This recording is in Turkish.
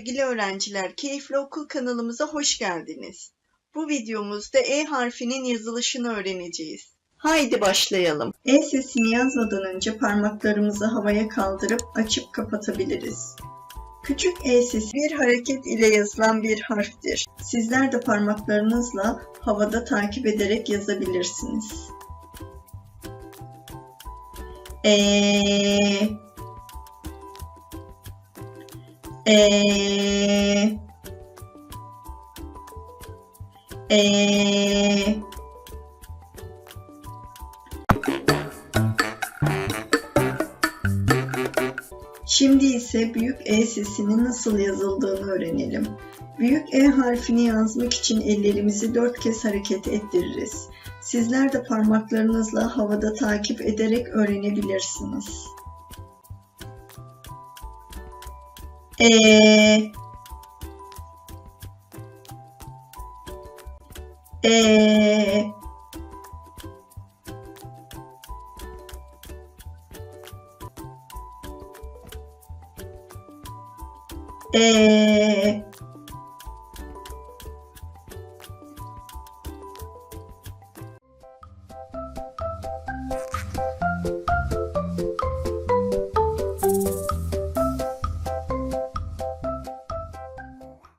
sevgili öğrenciler, Keyifli Okul kanalımıza hoş geldiniz. Bu videomuzda E harfinin yazılışını öğreneceğiz. Haydi başlayalım. E sesini yazmadan önce parmaklarımızı havaya kaldırıp açıp kapatabiliriz. Küçük E sesi bir hareket ile yazılan bir harftir. Sizler de parmaklarınızla havada takip ederek yazabilirsiniz. E e e Şimdi ise büyük E sesinin nasıl yazıldığını öğrenelim. Büyük E harfini yazmak için ellerimizi dört kez hareket ettiririz. Sizler de parmaklarınızla havada takip ederek öğrenebilirsiniz. E E E